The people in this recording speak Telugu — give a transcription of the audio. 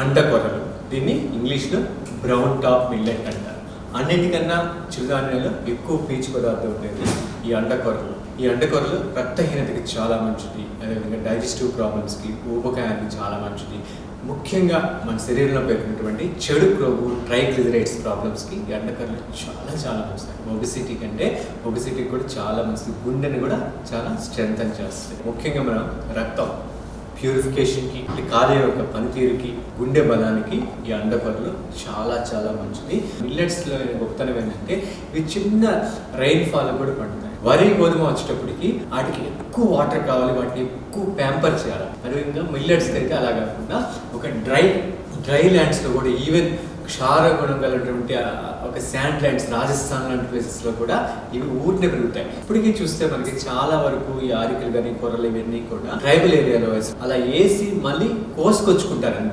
అంటకొరలు దీన్ని ఇంగ్లీష్లో బ్రౌన్ టాప్ మిల్లెట్ అంటారు. అన్నిటికన్నా చిరుధాన్యాలు ఎక్కువ పీచు పదార్థం ఉండేది ఈ అండకొరలు ఈ అండకొరలు రక్తహీనతకి చాలా మంచిది. అదేవిధంగా డైజెస్టివ్ ప్రాబ్లమ్స్కి ఊపకాయానికి చాలా మంచిది. ముఖ్యంగా మన శరీరంలో పెరిగినటువంటి చెడు ప్రోగు ట్రైగ్లిజరైడ్స్ ప్రాబ్లమ్స్కి ఈ అండకర్లు చాలా చాలా మంచిది. ఒబిసిటీ కంటే ఒబిసిటీ కూడా చాలా మంచిది. గుండెని కూడా చాలా స్ట్రెంగ్ చేస్తుంది ముఖ్యంగా మనం రక్తం. ప్యూరిఫికేషన్కి కార్యం యొక్క పనితీరుకి గుండె బలానికి ఈ అండకొరలు చాలా చాలా మంచిది. మిల్లెట్స్లో గొప్పతనం ఏంటంటే ఇవి చిన్న రైన్ఫాల్ కూడా పండుతాయి. వరి గోధుమ వచ్చేటప్పటికి వాటికి ఎక్కువ వాటర్ కావాలి వాటిని ఎక్కువ ప్యాంపర్ చేయాలి. అదేవిధంగా మిల్లెట్స్కి అయితే అలా కాకుండా ఒక డ్రై డ్రై ల్యాండ్స్లో కూడా ఈవెన్ క్షార గుణం కలిగినటువంటి ఒక శాండ్ ల్యాండ్స్ రాజస్థాన్ లాంటి ప్లేసెస్లో కూడా ఇవి ఊరినే పెరుగుతాయి. ఇప్పటికీ చూస్తే మనకి చాలా వరకు ఈ ఆరికలు కానీ కొర్రలు ఇవన్నీ కూడా ట్రైబల్ ఏరియాలో వేసి అలా వేసి మళ్ళీ కోసుకొచ్చుకుంటారు అంతే.